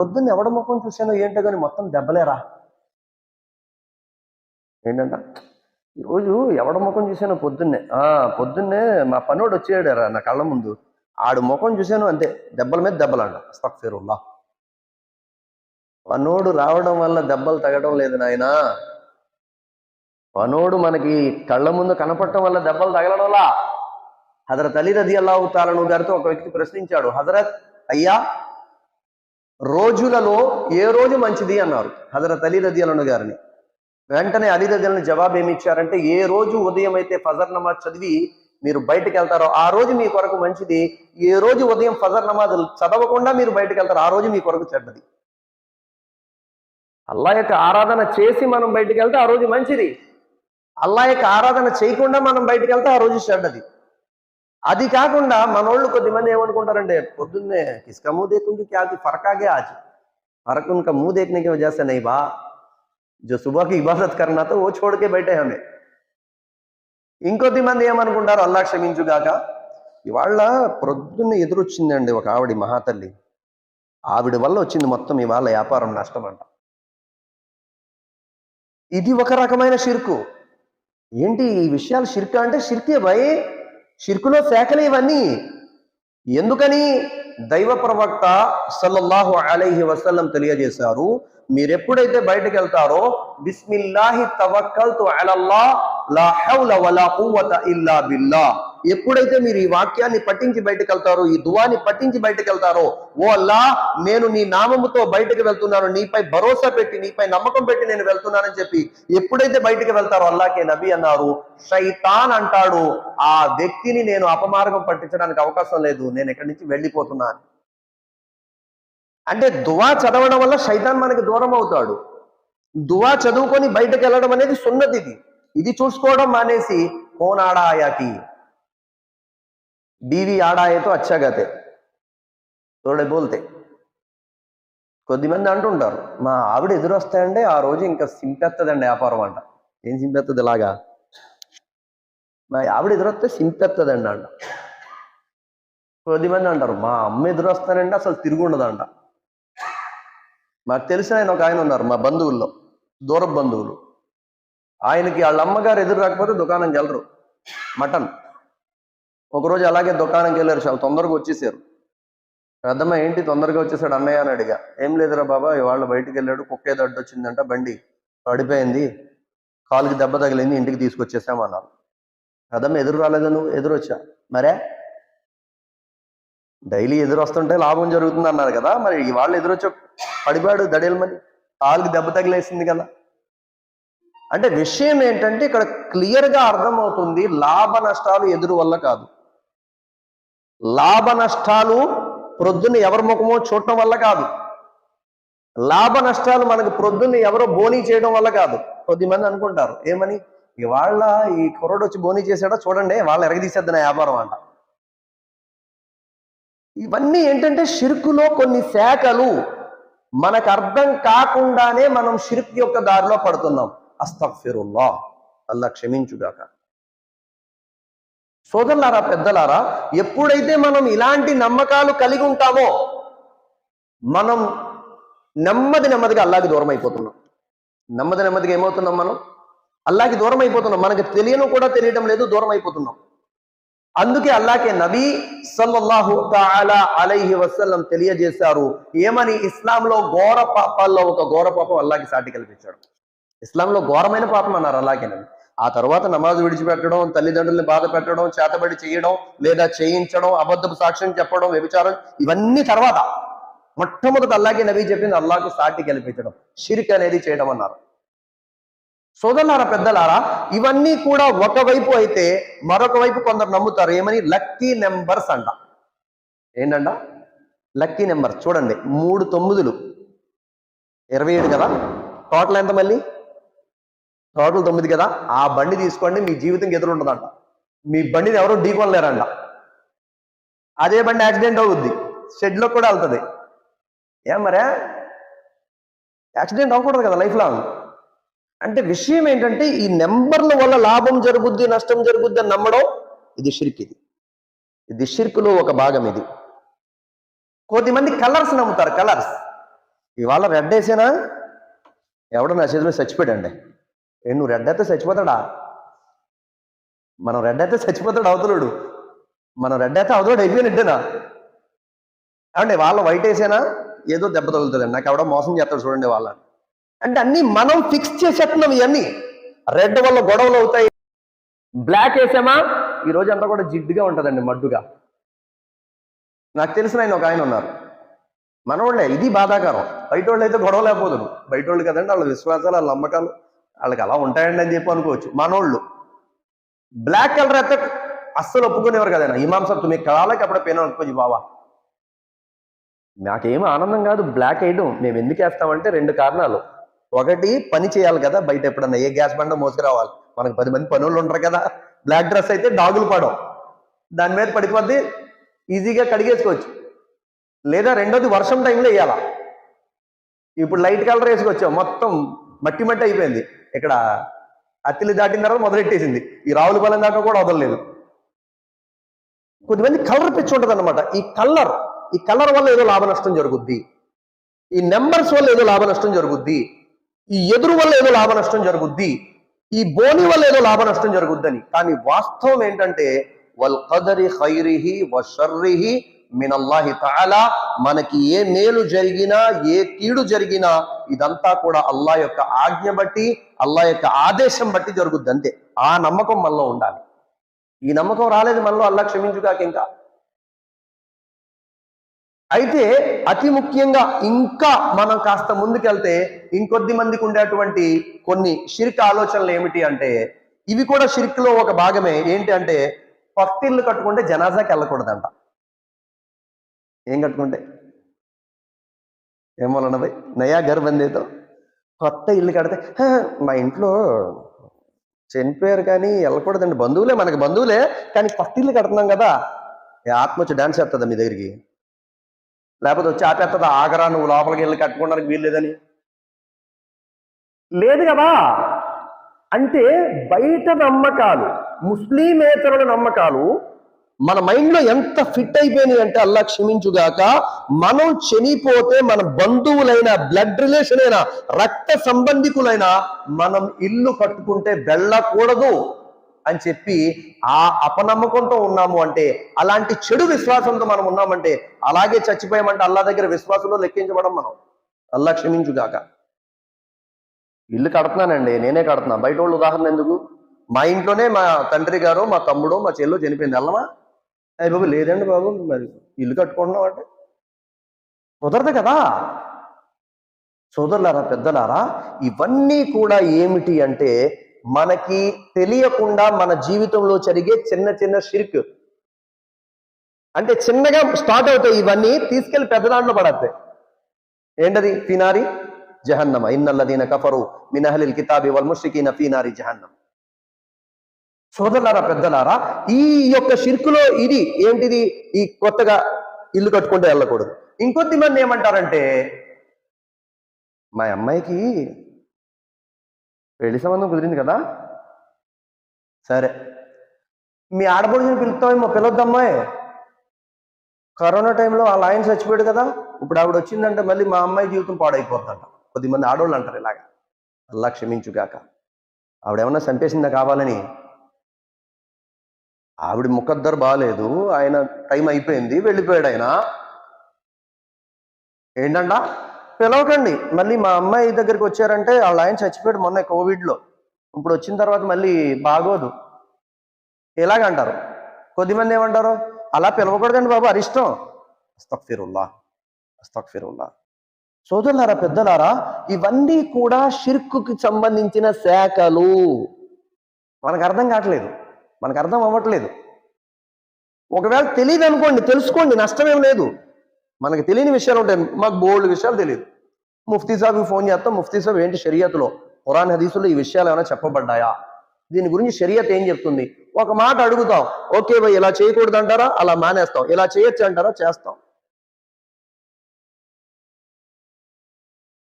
పొద్దున్న ఎవడ ముఖం చూసానో ఏంటో కానీ మొత్తం దెబ్బలేరా? ఏంటంట? ఈరోజు ఎవడ ముఖం చూసానో పొద్దున్నే. ఆ పొద్దున్నే మా పనోడు వచ్చేయడారా నా కళ్ళ ముందు. ఆడు ముఖం చూశాను అంతే. దెబ్బల మీద దెబ్బలంట. అస్తఫిరుల్లా పనోడు రావడం వల్ల దెబ్బలు తగ్గడం లేదు నాయనా. పనోడు మనకి కళ్ళ ముందు కనపడటం వల్ల దెబ్బలు తగలడంలా. హజరత్ అలీ రది అల్లాహు తాలను గారితో ఒక వ్యక్తి ప్రశ్నించాడు. హజరత్ అయ్యా రోజులలో ఏ రోజు మంచిది అన్నారు. హజరత్ అలీ రది గారిని. వెంటనే అలీ రది జవాబు ఏమి ఇచ్చారంటే ఏ రోజు ఉదయం అయితే ఫజర్ నమాజ్ చదివి మీరు బయటకు వెళ్తారో ఆ రోజు మీ కొరకు మంచిది. ఏ రోజు ఉదయం ఫజర్ నమాజ్ చదవకుండా మీరు బయటకు వెళ్తారు ఆ రోజు మీ కొరకు చెడ్డది. అల్లా యొక్క ఆరాధన చేసి మనం బయటకు వెళ్తే ఆ రోజు మంచిది. అల్లా యొక్క ఆరాధన చేయకుండా మనం బయటకు వెళ్తే ఆ రోజు చెడ్డది. అది కాకుండా మనోళ్ళు కొద్దిమంది ఏమనుకుంటారంటే పొద్దున్నే కిస్కా मुंह देखूंगी क्या कि फर्क आ गया आज फर्क उनका मुंह देखने की वजह से नहीं बा जो सुबह की इबादत करना था वो छोड़ के बैठे हमें ఇంకొద్ది మంది ఏమనుకుంటారు అల్లా క్షమించుగాక ఇవాళ ప్రొద్దున్న ఎదురొచ్చిందండి ఒక ఆవిడ మహాతల్లి ఆవిడ వల్ల వచ్చింది మొత్తం ఇవాళ వ్యాపారం నష్టం అంట ఇది ఒక రకమైన షిర్కు ఏంటి ఈ విషయాలు షిర్కు అంటే షిర్కే భయ్ షిర్కులో శాఖలు ఇవన్నీ. ఎందుకని? దైవ ప్రవక్త సల్లల్లాహు అలైహి వసల్లం తెలియజేశారు మీరు ఎప్పుడైతే బయటకు వెళ్తారో బిస్మిల్లాహి తవక్కల్తు అలల్లా లా హౌల వలా కువ్వత ఇల్లా బిల్లా. ఎప్పుడైతే మీరు ఈ వాక్యాన్ని పట్టించి బయటకు వెళ్తారో ఈ దువాని పట్టించి బయటకు వెళ్తారో ఓ అల్లా నేను నీ నామముతో బయటకు వెళ్తున్నాను నీపై భరోసా పెట్టి నీపై నమ్మకం పెట్టి నేను వెళ్తున్నానని చెప్పి ఎప్పుడైతే బయటకు వెళ్తారో అల్లాకే నబీ అన్నారు షైతాన్ అంటాడు ఆ వ్యక్తిని నేను అపమార్గం పట్టించడానికి అవకాశం లేదు నేను ఇక్కడి నుంచి వెళ్ళిపోతున్నాను అంటే దువా చదవడం వల్ల శైతాన్ మనకి దూరం అవుతాడు. దువా చదువుకొని బయటకు వెళ్ళడం అనేది సున్నది ఇది ఇది చూసుకోవడం మానేసి కోన్ ఆడా ఆయాకి బీవి ఆడాయతో అచ్చాగతే. తోడే బోల్తే. కొద్దిమంది అంటుంటారు మా ఆవిడ ఎదురొస్తాయంటే ఆ రోజు ఇంకా సింపెత్తదండి వ్యాపారం అంట. ఏం సింపెత్తది ఇలాగా? మా ఆవిడ ఎదురొస్తే సింపెత్తదండి అంట. కొద్దిమంది అంటారు మా అమ్మ ఎదురొస్తానంటే అసలు తిరుగుండదంట. మాకు తెలిసిన ఆయన ఒక ఆయన ఉన్నారు మా బంధువుల్లో దూర బంధువులు. ఆయనకి వాళ్ళ అమ్మగారు ఎదురు రాకపోతే దుకాణంకి వెళ్ళరు మటన్. ఒకరోజు అలాగే దుకాణంకి వెళ్ళారు చాలా తొందరగా వచ్చేసారు. పెద్దమ్మ ఏంటి తొందరగా వచ్చేసాడు? అన్నయ్య అని అడిగా. ఏం లేదురా బాబా ఇవాళ బయటికి వెళ్ళాడు కుక్క ఏదో అడ్డు వచ్చిందంట బండి పడిపోయింది కాలుకి దెబ్బ తగిలింది ఇంటికి తీసుకొచ్చేసామన్నారు పెద్దమ్మ ఎదురు రాలేదు నువ్వు? ఎదురు వచ్చా? మరే? డైలీ ఎదురు వస్తుంటే లాభం జరుగుతుంది అన్నారు కదా మరి ఇవాళ ఎదురొచ్చ పడిపాడు దడేలమని కాలుకి దెబ్బ తగిలేసింది కదా. అంటే విషయం ఏంటంటే ఇక్కడ క్లియర్గా అర్థమవుతుంది లాభ నష్టాలు ఎదురు వల్ల కాదు. లాభ నష్టాలు ప్రొద్దున ఎవరి ముఖమో చూడటం వల్ల కాదు. లాభ నష్టాలు మనకు ప్రొద్దున్న ఎవరో బోనీ చేయడం వల్ల కాదు. కొద్దిమంది అనుకుంటారు ఏమని? ఇవాళ ఈ కుర్రోడు వచ్చి బోనీ చేశాడో చూడండి వాళ్ళ ఎరగదీసేద్ది వ్యాపారం అంట. ఇవన్నీ ఏంటంటే షిరుకులో కొన్ని శాఖలు మనకు అర్థం కాకుండానే మనం షిరుక్ యొక్క దారిలో పడుతున్నాం. అస్తఫిరుల్లా అల్లా క్షమించుగాక. సోదరులారా పెద్దలారా ఎప్పుడైతే మనం ఇలాంటి నమ్మకాలు కలిగి ఉంటామో మనం నెమ్మది నెమ్మదిగా అల్లాకి దూరం అయిపోతున్నాం. నెమ్మది నెమ్మదిగా ఏమవుతున్నాం మనం? అల్లాకి దూరం అయిపోతున్నాం. మనకి తెలియను కూడా తెలియడం లేదు దూరం అయిపోతున్నాం. అందుకే అల్లాకే నబీ సల్లల్లాహు తాలా అలైహి వసల్లం తెలియజేశారు ఏమని? ఇస్లాంలో ఘోర పాపాల్లో ఒక ఘోర పాపం అల్లాకి సాటి కల్పించాడు. ఇస్లాంలో ఘోరమైన పాపం అన్నారు అలాగే నబీ. ఆ తర్వాత నమాజ్ విడిచిపెట్టడం తల్లిదండ్రుల్ని బాధ పెట్టడం చేతబడి చేయడం లేదా చేయించడం అబద్ధపు సాక్ష్యం చెప్పడం వ్యభిచారం ఇవన్నీ తర్వాత. మొట్టమొదటి అల్లాగే నబీ చెప్పింది అల్లాకు సాటి కల్పించడం షిరిక్ అనేది చేయడం అన్నారు. సోదరులారా పెద్దలారా ఇవన్నీ కూడా ఒకవైపు అయితే మరొక వైపు కొందరు నమ్ముతారు. ఏమని? లక్కీ నెంబర్స్ అంట. ఏంటంట లక్కీ నెంబర్ చూడండి మూడు తొమ్మిదిలు. ఇరవై ఏడు కదా? టోటల్ ఎంత మళ్ళీ? టోటల్ తొమ్మిది కదా? ఆ బండి తీసుకోండి మీ జీవితం ఎదురు ఉండదంట. మీ బండిని ఎవరు ఢీకొనలేరంట. అదే బండి యాక్సిడెంట్ అవుద్ది. షెడ్లో కూడా వెళ్తుంది. ఏం మరే? యాక్సిడెంట్ అవ్వకూడదు కదా లైఫ్ లాంగ్ అంటే విషయం ఏంటంటే ఈ నెంబర్ల వల్ల లాభం జరుగుద్ది నష్టం జరుగుద్ది అని నమ్మడం ఇది షిర్క్ ఇది. ఇది షిర్కులో ఒక భాగం ఇది. కొద్దిమంది కలర్స్ నమ్ముతారు కలర్స్. ఇవాళ రెడ్ వేసేనా? ఎవడో నా చేతిలో చచ్చిపోయాడండి. ఏ నువ్వు రెడ్ అయితే చచ్చిపోతాడా? మనం రెడ్ అయితే చచ్చిపోతాడు అవతలుడు. మనం రెడ్ అయితే అవతలుడు అయిపోయినట్టేనా ఏమండి వాళ్ళ వైట్ వేసేనా? ఏదో దెబ్బ తగులుతుందండి నాకు ఎవడో మోసం చేస్తాడు చూడండి వాళ్ళని అంటే అన్ని మనం ఫిక్స్ చేసేస్తున్నాం ఇవన్నీ. రెడ్ వల్ల గొడవలు అవుతాయి. బ్లాక్ వేసామా? ఈ రోజు అంతా కూడా జిడ్డుగా ఉంటుందండి మడ్డుగా. నాకు తెలిసిన ఆయన ఒక ఆయన ఉన్నారు. మనోళ్ళే ఇది బాధాకరం. బయట వాళ్ళు అయితే గొడవ లేకపోదు బయట వాళ్ళు కదండి వాళ్ళ విశ్వాసాలు వాళ్ళ నమ్మకాలు. వాళ్ళకి అలా ఉంటాయండి అని చెప్పి అనుకోవచ్చు. మనోళ్ళు. బ్లాక్ కలర్ అయితే అస్సలు ఒప్పుకునేవారు కదా ఇమాం సాబ్ తుమ్మి కళాలకి అప్పుడే పెయిన్ అనుకోవచ్చు బావా. నాకేం ఆనందం కాదు బ్లాక్ వేయడం. మేము ఎందుకు వేస్తామంటే రెండు కారణాలు. ఒకటి పని చేయాలి కదా బయట ఎప్పుడన్నా. ఏ గ్యాస్ బండ మోసుకురావాలి. మనకు పది మంది పనులు ఉంటారు కదా. బ్లాక్ డ్రెస్ అయితే డాగులు పడవు. దాని మీద పడిపోద్ది ఈజీగా కడిగేసుకోవచ్చు. లేదా రెండోది వర్షం టైంలో వేయాలా. ఇప్పుడు లైట్ కలర్ వేసుకొచ్చాం. మొత్తం మట్టి మట్టి అయిపోయింది. ఇక్కడ అత్తిలి దాటిన తర్వాత మొదలెట్టేసింది. ఈ రావులపాలెం దాకా కూడా వదలలేదు. కొద్దిమంది కలర్ పిచ్చి ఉంటుంది అనమాట ఈ కలర్ ఈ కలర్ వల్ల ఏదో లాభ నష్టం జరుగుద్ది. ఈ నెంబర్స్ వల్ల ఏదో లాభ నష్టం జరుగుద్ది. ఈ ఎదురు వల్ల ఏదో లాభ నష్టం జరుగుద్ది. ఈ బోని వల్ల ఏదో లాభ నష్టం జరుగుద్దని. కానీ వాస్తవం ఏంటంటే వల్ కదరి ఖైరిహి వ మినల్లాహి తాలా మనకి ఏ మేలు జరిగినా ఏ కీడు జరిగినా ఇదంతా కూడా అల్లా యొక్క ఆజ్ఞ బట్టి అల్లా యొక్క ఆదేశం బట్టి జరుగుద్ది అంతే. ఆ నమ్మకం మనలో ఉండాలి. ఈ నమ్మకం రాలేదు మనలో అల్లా క్షమించుగాక ఇంకా. అయితే అతి ముఖ్యంగా ఇంకా మనం కాస్త ముందుకెళ్తే ఇంకొద్ది మందికి ఉండేటువంటి కొన్ని షిర్క్ ఆలోచనలు ఏమిటి అంటే ఇవి కూడా షిర్క్లో ఒక భాగమే. ఏంటి అంటే పక్తిళ్ళు కట్టుకుంటే జనాజాకి వెళ్ళకూడదంట. ఏం కట్టుకుంటే? ఏమోలన్నది నయా గర్ బందేతో కొత్త ఇల్లు కడితే మా ఇంట్లో చనిపోయారు కానీ వెళ్ళకూడదండి. బంధువులే మనకి బంధువులే కానీ కొత్త ఇల్లు కడుతున్నాం కదా. ఏ ఆత్మ వచ్చి డాన్స్ చేస్తుందా మీ దగ్గరికి? లేకపోతే వచ్చి ఆపేస్తుందా? ఆగరా నువ్వు లోపలికి వెళ్ళి కట్టుకోవడానికి వీల్లేదని? లేదు కదా. అంటే బయట నమ్మకాలు ముస్లిమేతరుల నమ్మకాలు మన మైండ్లో ఎంత ఫిట్ అయిపోయినాయి అంటే అల్లా క్షమించుగాక మనం చనిపోతే మన బంధువులైన బ్లడ్ రిలేషన్ అయినా రక్త సంబంధికులైన మనం ఇల్లు కట్టుకుంటే వెళ్ళకూడదు అని చెప్పి ఆ అపనమ్మకంతో ఉన్నాము అంటే అలాంటి చెడు విశ్వాసంతో మనం ఉన్నామంటే అలాగే చచ్చిపోయామంటే అల్లా దగ్గర విశ్వాసంలో లెక్కించబడం మనం. అల్లా క్షమించుగాక. ఇల్లు కడుతున్నానండి నేనే కడుతున్నా. బయట వాళ్ళు ఉదాహరణ ఎందుకు? మా ఇంట్లోనే మా తండ్రి గారు మా తమ్ముడు మా చెల్లు చనిపోయింది. అల్లమా అయ్యి బాబు లేదండి బాబు మరి ఇల్లు కట్టుకుంటున్నాం అంటే. కుదరదు కదా. సోదరులారా పెద్దలారా ఇవన్నీ కూడా ఏమిటి అంటే మనకి తెలియకుండా మన జీవితంలో జరిగే చిన్న చిన్న షిర్క్. అంటే చిన్నగా స్టార్ట్ అవుతాయి ఇవన్నీ తీసుకెళ్ళి పెద్ద దాంట్లో పడతాయి ఏంటది? ఫినారి జహన్నమ. ఇన్నల్లదీన కఫరు మినహలిల్ కితాబి వల్ ముష్రికీన ఫీనారి జహన్నం సోదరులారా పెద్దలారా ఈ యొక్క షిర్కులో ఇది ఏంటిది? ఈ కొత్తగా ఇల్లు కట్టుకుంటే వెళ్ళకూడదు. ఇంకొద్ది మంది ఏమంటారంటే మా అమ్మాయికి పెళ్ళి సంబంధం కుదిరింది కదా? సరే. మీ ఆడపడుచుని పిలుస్తామేమో పిలొద్దమ్మాయి కరోనా టైంలో వాళ్ళ ఆయన చచ్చిపోయాడు కదా ఇప్పుడు ఆవిడ వచ్చిందంటే మళ్ళీ మా అమ్మాయి జీవితం పాడైపోతుందంట. కొద్దిమంది ఆడవాళ్ళు అంటారు ఇలాగా. అల్లా క్షమించుగాక. ఆవిడేమన్నా చంపేసిందా కావాలని ఆవిడ ముఖద్దరు బాగాలేదు ఆయన టైం అయిపోయింది వెళ్ళిపోయాడు ఆయన ఏంటంట పిలవకండి. మళ్ళీ మా అమ్మాయి దగ్గరికి వచ్చారంటే వాళ్ళ ఆయన చచ్చిపోయాడు మొన్న కోవిడ్లో. ఇప్పుడు వచ్చిన తర్వాత మళ్ళీ బాగోదు. ఎలాగంటారు? కొద్దిమంది ఏమంటారు? అలా పిలవకూడదండి బాబు అరిష్టం అస్తక్ఫిరుల్లా అస్తక్ఫిరుల్లా. సోదరులారా పెద్దలారా ఇవన్నీ కూడా షిర్కుకి సంబంధించిన శాఖలు. మనకు అర్థం కావట్లేదు. మనకు అర్థం అవ్వట్లేదు. ఒకవేళ తెలియదు అనుకోండి తెలుసుకోండి నష్టమేం లేదు. మనకి తెలియని విషయాలు ఉంటాయి మాకు బోల్డ్ విషయాలు తెలియదు. ముఫ్తీ సాబ్కి ఫోన్ చేస్తాం ముఫ్తీ సాబ్ ఏంటి షరియత్లో? ఖురాన్ హదీసులో ఈ విషయాలు ఏమైనా చెప్పబడ్డాయా? దీని గురించి షరియత్ ఏం చెప్తుంది? ఒక మాట అడుగుతాం ఓకే భయ్ ఇలా చేయకూడదు అంటారా అలా మానేస్తాం ఇలా చేయొచ్చు అంటారా చేస్తాం.